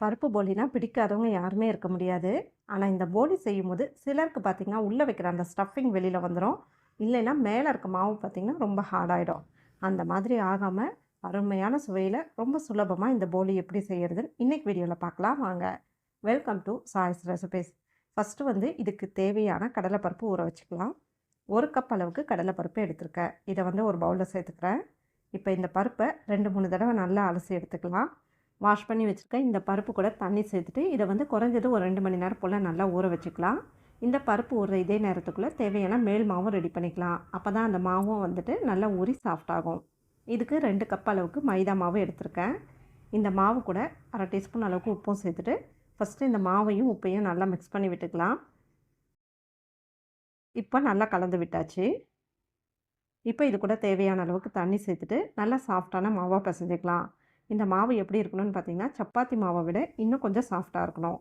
பருப்பு போலினா பிடிக்காதவங்க யாருமே இருக்க முடியாது. ஆனால் இந்த போலி செய்யும்போது சிலருக்கு பார்த்தீங்கன்னா, உள்ளே வைக்கிற அந்த ஸ்டஃபிங் வெளியில் வந்துடும் இல்லைன்னா, மேலே இருக்க மாவு பார்த்தீங்கன்னா, ரொம்ப ஹார்டாகிடும் அந்த மாதிரி ஆகாமல் அருமையான சுவையில் ரொம்ப சுலபமாக இந்த போலி எப்படி செய்கிறதுன்னு இன்றைக்கி வீடியோவில் பார்க்கலாம் வாங்க. Welcome to choice recipes first வந்து இதுக்கு தேவையான கடலைப்பருப்பு ஊற வச்சுக்கலாம். ஒரு கப் அளவுக்கு கடலைப்பருப்பு எடுத்திருக்கேன். இதை வந்து ஒரு பவுலில் சேர்த்துக்கிறேன். இப்போ இந்த பருப்பை ரெண்டு மூணு தடவை நல்லா அலசி எடுத்துக்கலாம். வாஷ் பண்ணி வச்சுருக்கேன் இந்த பருப்பு கூட தண்ணி சேர்த்துட்டு, இதை வந்து குறைஞ்சது ஒரு ரெண்டு மணி நேரம் போல் நல்லா ஊற வச்சுக்கலாம். இந்த பருப்பு ஊறுற இதே நேரத்துக்குள்ளே தேவையான மேல் மாவும் ரெடி பண்ணிக்கலாம். அப்போ தான் அந்த மாவும் வந்துட்டு நல்லா ஊறி சாஃப்ட் ஆகும். இதுக்கு ரெண்டு கப் அளவுக்கு மைதா மாவு எடுத்திருக்கேன். இந்த மாவு கூட அரை டீஸ்பூன் அளவுக்கு உப்பும் சேர்த்துட்டு, ஃபர்ஸ்ட்டு இந்த மாவையும், உப்பையும் நல்லா மிக்ஸ் பண்ணி விட்டுக்கலாம். இப்போ நல்லா கலந்து விட்டாச்சு. இப்போ இது கூட தேவையான அளவுக்கு தண்ணி சேர்த்துட்டு, நல்லா சாஃப்ட்டான மாவாக பிசைஞ்சிக்கலாம் இந்த மாவு எப்படி இருக்கணும்னு பார்த்தீங்கன்னா, சப்பாத்தி மாவை விட இன்னும் கொஞ்சம் சாஃப்டாக இருக்கணும்.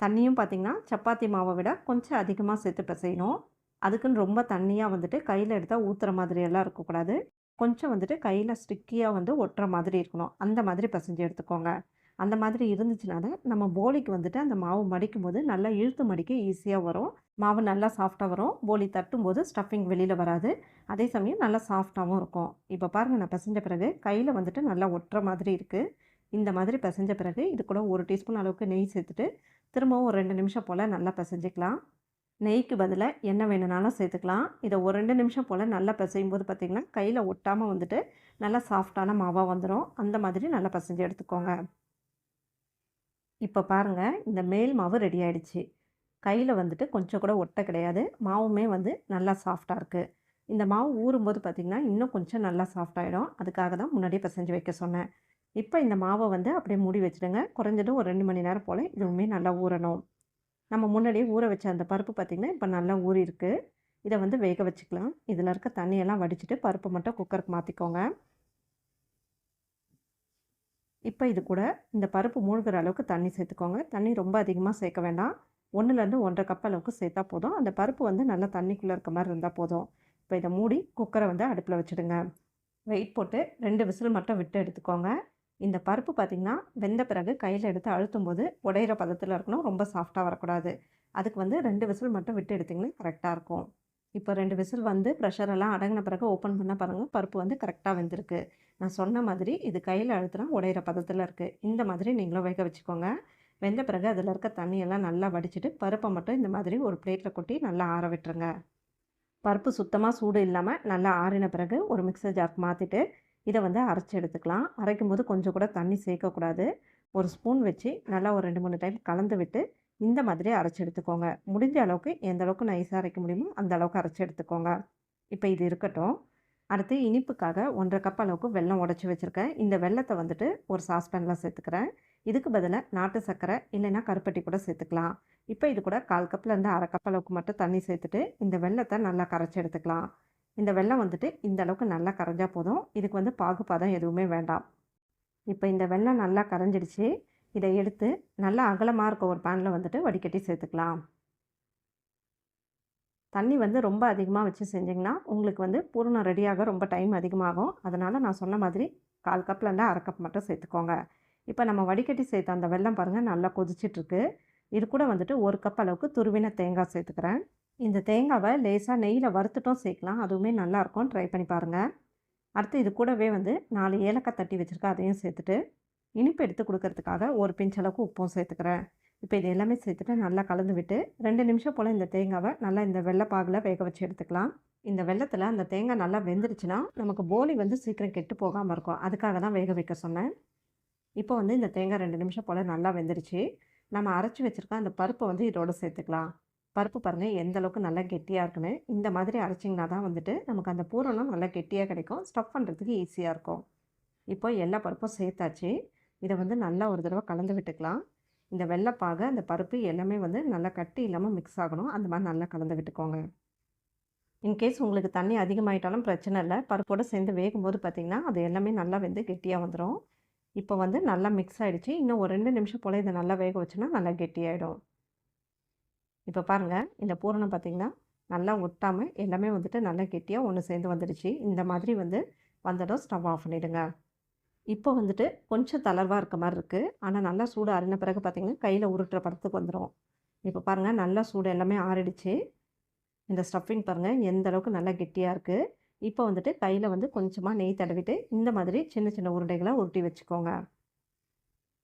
தண்ணியும் பார்த்தீங்கன்னா, சப்பாத்தி மாவை விட கொஞ்சம் அதிகமாக சேர்த்து பிசையணும் அதுக்குன்னு ரொம்ப தண்ணியாக வந்துட்டு கையில் எடுத்தால் ஊற்றுற மாதிரியெல்லாம் இருக்கக்கூடாது. கொஞ்சம் வந்துட்டு கையில் ஸ்டிக்கியாக வந்து ஒட்டுற மாதிரி இருக்கணும். அந்த மாதிரி பிசைஞ்சு எடுத்துக்கோங்க. அந்த மாதிரி இருந்துச்சுனால நம்ம போலிக்கு வந்துட்டு அந்த மாவு மடிக்கும் போது நல்லா இழுத்து மடிக்க ஈஸியாக வரும். மாவு நல்லா சாஃப்டாக வரும். போலி தட்டும்போது ஸ்டஃபிங் வெளியில் வராது. அதே சமயம் நல்லா சாஃப்டாகவும் இருக்கும். இப்போ பாருங்கள் நான் பெசஞ்ச பிறகு கையில் வந்துட்டு நல்லா ஒட்டுற மாதிரி இருக்குது இந்த மாதிரி பிசைஞ்ச பிறகு, இது கூட ஒரு டீஸ்பூன் அளவுக்கு நெய் சேர்த்துட்டு, திரும்பவும் ஒரு ரெண்டு நிமிஷம் போல் நல்லா பிசைஞ்சிக்கலாம் நெய்க்கு பதிலாக என்ன வேணும்னாலும் சேர்த்துக்கலாம். இதை ஒரு ரெண்டு நிமிஷம் போல் நல்லா பிசையும் போது பார்த்திங்கன்னா கையில் ஒட்டாமல் வந்துட்டு நல்லா சாஃப்ட்டான மாவாக வந்துடும் அந்த மாதிரி நல்லா பிசைஞ்சு எடுத்துக்கோங்க. இப்போ பாருங்கள் இந்த மேல் மாவு ரெடி ஆகிடுச்சு கையில் வந்துட்டு கொஞ்சம் கூட ஒட்ட கிடையாது. மாவுமே வந்து நல்லா சாஃப்டாக இருக்குது இந்த மாவு ஊறும்போது பார்த்திங்கன்னா இன்னும் கொஞ்சம் நல்லா சாஃப்டாகிடும் ஆயிடும். அதுக்காக தான் முன்னாடியே பெசஞ்சு வைக்க சொன்னேன். இப்போ இந்த மாவை வந்து அப்படியே மூடி வச்சுடுங்க. குறைஞ்சது ஒரு ரெண்டு மணி நேரம் போல் இதுவுமே நல்லா ஊறணும். நம்ம முன்னாடியே ஊற வச்ச அந்த பருப்பு பார்த்தீங்கன்னா, இப்போ நல்லா ஊறியிருக்கு. இதை வந்து வேக வச்சுக்கலாம். இதில் இருக்க தண்ணியெல்லாம் வடிச்சுட்டு, பருப்பு மட்டும் குக்கருக்கு மாற்றிக்கோங்க இப்போ இது கூட இந்த பருப்பு மூழ்குற அளவுக்கு தண்ணி சேர்த்துக்கோங்க. தண்ணி ரொம்ப அதிகமாக சேர்க்க வேண்டாம். 1லேருந்து 1 1/2 கப் அளவுக்கு சேர்த்தா போதும். அந்த பருப்பு வந்து நல்லா தண்ணிக்குள்ளே இருக்க மாதிரி இருந்தால் போதும். இப்போ இதை மூடி குக்கரை வந்து அடுப்பில் வச்சுடுங்க. வெயிட் போட்டு ரெண்டு விசில் மட்டும் விட்டு எடுத்துக்கோங்க. இந்த பருப்பு பார்த்தீங்கன்னா, வெந்த பிறகு கையில் எடுத்து அழுத்தும் போது உடையிற பதத்தில் இருக்கணும். ரொம்ப சாஃப்டாக வரக்கூடாது. அதுக்கு வந்து ரெண்டு விசில் மட்டும் விட்டு எடுத்தீங்கன்னா கரெக்டாக இருக்கும். இப்போ ரெண்டு விசில் வந்து ப்ரெஷரெல்லாம் எல்லாம் பிறகு ஓப்பன் பண்ண பாருங்கள் பருப்பு வந்து கரெக்டாக வெந்திருக்கு. நான் சொன்ன மாதிரி இது கையில் அழுத்தினா உடையிற பதத்தில் இருக்குது இந்த மாதிரி நீங்களும் வேக வச்சுக்கோங்க. வெந்த பிறகு அதில் இருக்க தண்ணியெல்லாம் நல்லா வடிச்சிட்டு பருப்பை மட்டும் இந்த மாதிரி ஒரு பிளேட்டில் கொட்டி நல்லா ஆற விட்டுருங்க. பருப்பு சுத்தமாக சூடு இல்லாமல் நல்லா ஆறின பிறகு ஒரு மிக்ஸர் ஜாருக்கு மாற்றிட்டு இதை வந்து அரைச்சி எடுத்துக்கலாம். அரைக்கும்போது கொஞ்சம் கூட தண்ணி சேர்க்கக்கூடாது. ஒரு ஸ்பூன் வச்சு நல்லா ஒரு 2, 3 டைம் கலந்து விட்டு, இந்த மாதிரி அரைச்சி எடுத்துக்கோங்க. முடிஞ்ச அளவுக்கு எந்த அளவுக்கு நைஸாக அரைக்க முடியுமோ, அந்த அளவுக்கு அரைச்சி எடுத்துக்கோங்க. இப்போ இது இருக்கட்டும். அடுத்து இனிப்புக்காக 1 1/2 கப் அளவுக்கு வெல்லம் உடச்சி வச்சுருக்கேன் இந்த வெள்ளத்தை வந்துட்டு ஒரு சாஸ்பேனில் சேர்த்துக்கிறேன். இதுக்கு பதிலாக நாட்டு சர்க்கரை இல்லைன்னா கருப்பட்டி கூட சேர்த்துக்கலாம். இப்போ இது கூட 1/4 கப்லேருந்து அரை கப் அளவுக்கு மட்டும் தண்ணி சேர்த்துட்டு, இந்த வெள்ளத்தை நல்லா கரைச்சி எடுத்துக்கலாம். இந்த வெள்ளம் வந்துட்டு இந்த அளவுக்கு நல்லா கரைஞ்சால் போதும். இதுக்கு வந்து பாகுபாதம் எதுவுமே வேண்டாம். இப்போ இந்த வெள்ளம் நல்லா கரைஞ்சிடுச்சு. இதை எடுத்து நல்லா அகலமாக இருக்க ஒரு பேனில் வந்துட்டு வடிகட்டி சேர்த்துக்கலாம். தண்ணி வந்து ரொம்ப அதிகமாக வச்சு செஞ்சிங்கன்னா உங்களுக்கு வந்து பூரணம் ரெடியாக ரொம்ப டைம் அதிகமாகும். அதனால் நான் சொன்ன மாதிரி 1/4 கப்லேருந்து அரை கப் மட்டும் சேர்த்துக்கோங்க. இப்போ நம்ம வடிகட்டி சேர்த்த அந்த வெள்ளம் பாருங்கள் நல்லா கொதிச்சிட்டுருக்கு. இது கூட வந்துட்டு ஒரு கப் அளவுக்கு துருவின தேங்காய் சேர்த்துக்கிறேன். இந்த தேங்காவை லேசாக நெய்யில் வறுத்துட்டும் சேர்க்கலாம். அதுவுமே நல்லாயிருக்கும் ட்ரை பண்ணி பாருங்கள் அடுத்து இது கூடவே வந்து நாலு ஏலக்காய் தட்டி வச்சுருக்கேன் அதையும் சேர்த்துட்டு, இனிப்பு எடுத்து கொடுக்கறதுக்காக ஒரு பிஞ்ச் அளவுக்கு உப்பும் சேர்த்துக்கிறேன். இப்போ இது எல்லாமே சேர்த்துட்டு நல்லா கலந்து விட்டு, ரெண்டு நிமிஷம் போல் இந்த தேங்காவை நல்லா இந்த வெள்ளைப்பாகில் வேக வச்சு எடுத்துக்கலாம். இந்த வெள்ளத்தில் அந்த தேங்காய் நல்லா வெந்துருச்சுன்னா, நமக்கு போலி வந்து சீக்கிரம் கெட்டு போகாமல் இருக்கும். அதுக்காக தான் வேக வைக்க சொன்னேன். இப்போ வந்து இந்த தேங்காய் ரெண்டு நிமிஷம் போல் நல்லா வெந்துருச்சு. நம்ம அரைச்சி வச்சிருக்க அந்த பருப்பை வந்து இதோட சேர்த்துக்கலாம். பருப்பு பாருங்கள் எந்த அளவுக்கு நல்லா கெட்டியாக இருக்குன்னு. இந்த மாதிரி அரைச்சிங்கன்னா தான் வந்துட்டு, நமக்கு அந்த பூரணம் நல்லா கெட்டியாக கிடைக்கும். ஸ்டஃப் பண்ணுறதுக்கு ஈஸியாக இருக்கும். இப்போ எல்லா பருப்பும் சேர்த்தாச்சு. இதை வந்து நல்லா ஒரு தடவை கலந்து விட்டுக்கலாம். இந்த வெள்ளைப்பாக அந்த பருப்பு எல்லாமே வந்து நல்லா கட்டி இல்லாமல் மிக்ஸ் ஆகணும். அந்த மாதிரி நல்லா கலந்து விட்டுக்கோங்க. இன்கேஸ் உங்களுக்கு தண்ணி அதிகமாயிட்டாலும் பிரச்சனை இல்லை பருப்போடு சேர்ந்து வேகும்போது பார்த்தீங்கன்னா, அது எல்லாமே நல்லா வந்து கெட்டியாக வந்துடும் இப்போ வந்து நல்லா மிக்ஸ் ஆகிடுச்சு இன்னும் ஒரு ரெண்டு நிமிஷம் போல் இதை நல்லா வேக வச்சுன்னா நல்லா கெட்டியாயிடும். இப்போ பாருங்கள் இந்த பூரணம் பார்த்தீங்கன்னா, நல்லா ஒட்டாமல் எல்லாமே வந்துட்டு நல்லா கெட்டியாக ஒன்று சேர்ந்து வந்துடுச்சு. இந்த மாதிரி வந்து வந்ததும் ஸ்டவ் ஆஃப் பண்ணிவிடுங்க இப்போ வந்துட்டு கொஞ்சம் தளர்வாக இருக்க மாதிரி இருக்குது ஆனால் நல்லா சூடு ஆறின பிறகு பார்த்தீங்கன்னா கையில் உருட்டுற படத்துக்கு வந்துடும் இப்போ பாருங்கள் நல்லா சூடு எல்லாமே ஆறிடுச்சு. இந்த ஸ்டஃபிங் பாருங்கள் எந்த அளவுக்கு நல்லா கெட்டியாக இருக்குது இப்போ வந்துட்டு கையில் வந்து கொஞ்சமாக நெய் தடவிட்டு இந்த மாதிரி சின்ன சின்ன உருண்டைகளை உருட்டி வச்சுக்கோங்க.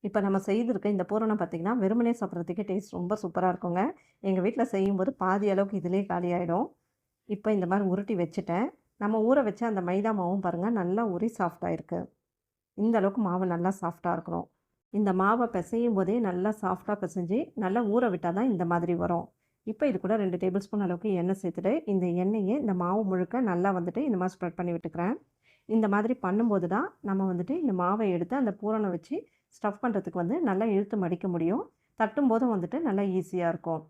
இப்போ நம்ம செய்திருக்க இந்த பூரணம் பார்த்திங்கன்னா வெறுமனே சாப்பிட்றதுக்கே டேஸ்ட் ரொம்ப சூப்பராக இருக்குங்க. எங்கள் வீட்டில் செய்யும்போது பாதி அளவுக்கு இதிலே காலி ஆகிடும் இப்போ இந்த மாதிரி உருட்டி வச்சுட்டேன். நம்ம ஊற வச்ச அந்த மைதா மாவும் பாருங்கள் நல்லா உரி சாஃப்டாக இருக்குது இந்த அளவுக்கு மாவு நல்லா சாஃப்டாக இருக்கணும். இந்த மாவை பிசையும் போதே நல்லா சாஃப்டாக பிசைஞ்சு நல்லா ஊற விட்டால் தான் இந்த மாதிரி வரும். இப்போ இது கூட ரெண்டு டேபிள் ஸ்பூன் அளவுக்கு எண்ணெய் சேர்த்துட்டு இந்த எண்ணெயை இந்த மாவு முழுக்க நல்லா வந்துட்டு இந்த மாதிரி ஸ்ப்ரெட் பண்ணி விட்டுக்கிறேன். இந்த மாதிரி பண்ணும்போது தான் நம்ம வந்துட்டு இந்த மாவை எடுத்து அந்த பூரணை வச்சு ஸ்டஃப் பண்ணுறதுக்கு வந்து நல்லா இழுத்து மடிக்க முடியும். தட்டும் போதும் வந்துட்டு நல்லா ஈஸியாக இருக்கும்.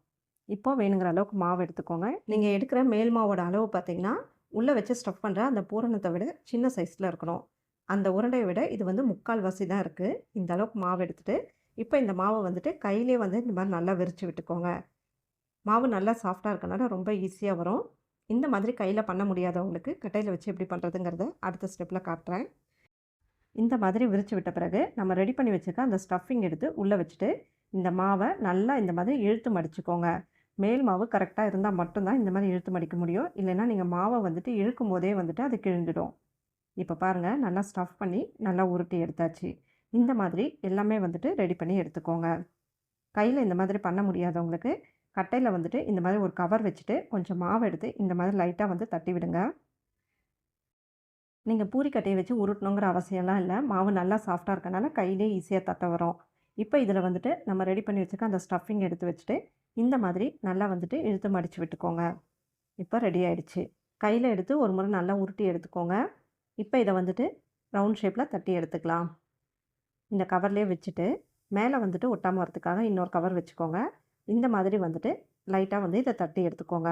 இப்போ வேணுங்கிற அளவுக்கு மாவு எடுத்துக்கோங்க. நீங்கள் எடுக்கிற மேல் மாவோட அளவு பார்த்தீங்கன்னா உள்ளே வச்சு ஸ்டஃப் பண்ணுற அந்த பூரணத்தை விட சின்ன சைஸில் இருக்கணும். அந்த உருண்டையை விட இது வந்து முக்கால் வசி தான் இருக்குது இந்த அளவுக்கு மாவு எடுத்துகிட்டு இப்போ இந்த மாவை வந்துட்டு கையிலே வந்து இந்த மாதிரி நல்லா விரித்து விட்டுக்கோங்க. மாவு நல்லா சாஃப்டாக இருக்கனால ரொம்ப ஈஸியாக வரும். இந்த மாதிரி கையில் பண்ண முடியாதவங்களுக்கு கட்டையில் வச்சு எப்படி பண்ணுறதுங்கிறத அடுத்த ஸ்டெப்பில் காட்டுறேன். இந்த மாதிரி விரித்து விட்ட பிறகு நம்ம ரெடி பண்ணி வச்சுருக்க அந்த ஸ்டஃபிங் எடுத்து உள்ளே வச்சுட்டு இந்த மாவை நல்லா இந்த மாதிரி இழுத்து மடிச்சுக்கோங்க. மேல் மாவு கரெக்டாக இருந்தால் மட்டும்தான் இந்த மாதிரி இழுத்து மடிக்க முடியும். இல்லைன்னா நீங்கள் மாவை வந்துட்டு இழுக்கும் போதே வந்துட்டு அது கிழிஞ்சிடும். இப்போ பாருங்கள் நல்லா ஸ்டஃப் பண்ணி நல்லா உருட்டி எடுத்தாச்சு. இந்த மாதிரி எல்லாமே வந்துட்டு ரெடி பண்ணி எடுத்துக்கோங்க. கையில் இந்த மாதிரி பண்ண முடியாதவங்களுக்கு கட்டையில் வந்துட்டு இந்த மாதிரி ஒரு கவர் வச்சுட்டு கொஞ்சம் மாவு எடுத்து இந்த மாதிரி லைட்டாக வந்து தட்டி விடுங்க. நீங்கள் பூரி கட்டையை வச்சு உருட்டணுங்கிற அவசியம்லாம் இல்லை. மாவு நல்லா சாஃப்டாக இருக்கனால கையிலே ஈஸியாக தட்ட வரும். இப்போ இதில் வந்துட்டு நம்ம ரெடி பண்ணி வச்சுக்க அந்த ஸ்டஃபிங் எடுத்து வச்சுட்டு இந்த மாதிரி நல்லா வந்துட்டு இழுத்து மடித்து விட்டுக்கோங்க. இப்போ ரெடி ஆகிடுச்சு கையில் எடுத்து ஒரு முறை நல்லா உருட்டி எடுத்துக்கோங்க. இப்போ இதை வந்துட்டு ரவுண்ட் ஷேப்பில் தட்டி எடுத்துக்கலாம். இந்த கவர்லேயே வச்சுட்டு மேலே வந்துட்டு ஒட்டாமல் வரதுக்காக இன்னொரு கவர் வச்சுக்கோங்க. இந்த மாதிரி வந்துட்டு லைட்டாக வந்து இதை தட்டி எடுத்துக்கோங்க.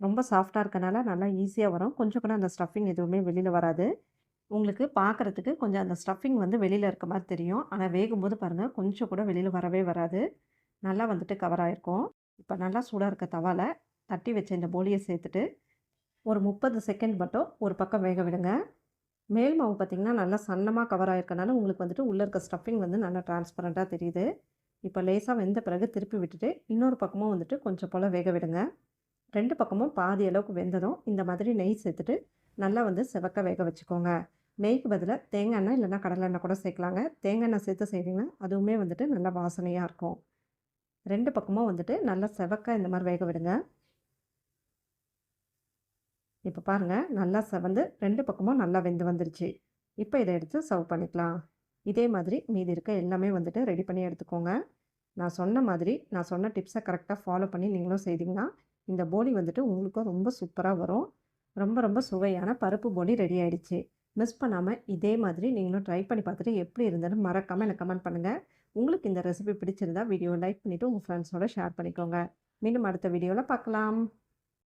ரொம்ப சாஃப்டாக இருக்கனால நல்லா ஈஸியாக வரும். கொஞ்சம் கூட அந்த ஸ்டஃபிங் எதுவுமே வெளியில் வராது. உங்களுக்கு பார்க்குறதுக்கு கொஞ்சம் அந்த ஸ்டஃபிங் வந்து வெளியில் இருக்க மாதிரி தெரியும். ஆனால் வேகும்போது பாருங்கள் கொஞ்சம் கூட வெளியில் வரவே வராது. நல்லா வந்துட்டு கவர் ஆகிருக்கும் இப்போ நல்லா சூடாக இருக்க தவாவில் தட்டி வச்ச இந்த போலியை சேர்த்துட்டு ஒரு முப்பது செகண்ட் மட்டும் ஒரு பக்கம் வேக விடுங்க. மேல் மாவு பார்த்திங்கன்னா நல்லா சன்னமாக கவர் ஆகிருக்கனால உங்களுக்கு வந்துட்டு உள்ளே இருக்க ஸ்டஃபிங் வந்து நல்லா டிரான்ஸ்பரண்ட்டாக தெரியுது. இப்போ லேசாக வெந்த பிறகு திருப்பி விட்டுட்டு இன்னொரு பக்கமும் வந்துட்டு கொஞ்சம் போல் வேக விடுங்க. ரெண்டு பக்கமும் பாதி அளவுக்கு வெந்ததும் இந்த மாதிரி நெய் சேர்த்துட்டு நல்லா வந்து செவக்க வேக வச்சுக்கோங்க. நெய்க்கு பதிலாக தேங்காய் எண்ணெய் இல்லைனா கடலை எண்ணெய் கூட சேர்க்கலாங்க. தேங்காய் எண்ணெய் சேர்த்து செய்கிறீங்கன்னா அதுவுமே வந்துட்டு நல்லா வாசனையாக இருக்கும். ரெண்டு பக்கமும் வந்துட்டு நல்லா செவக்க இந்த மாதிரி வேக விடுங்க. இப்போ பாருங்கள் நல்லா செவந்து ரெண்டு பக்கமும் நல்லா வெந்து வந்துருச்சு. இப்போ இதை எடுத்து சர்வ் பண்ணிக்கலாம். இதே மாதிரி மீதி இருக்க எல்லாமே வந்துட்டு ரெடி பண்ணி எடுத்துக்கோங்க. நான் சொன்ன மாதிரி நான் சொன்ன டிப்ஸை கரெக்டாக ஃபாலோ பண்ணி நீங்களும் செய்தீங்கன்னா இந்த போலி வந்துட்டு உங்களுக்கும் ரொம்ப சூப்பராக வரும். ரொம்ப ரொம்ப சுவையான பருப்பு போலி ரெடி ஆகிடுச்சு மிஸ் பண்ணாமல் இதே மாதிரி நீங்களும் ட்ரை பண்ணி பார்த்துட்டு எப்படி இருந்தாலும் மறக்காமல் எனக்கு கமெண்ட் பண்ணுங்கள் உங்களுக்கு இந்த ரெசிபி பிடிச்சிருந்தா வீடியோ லைக் பண்ணிவிட்டு உங்கள் ஃப்ரெண்ட்ஸோட ஷேர் பண்ணிக்கோங்க. மீண்டும் அடுத்த வீடியோவில் பார்க்கலாம்.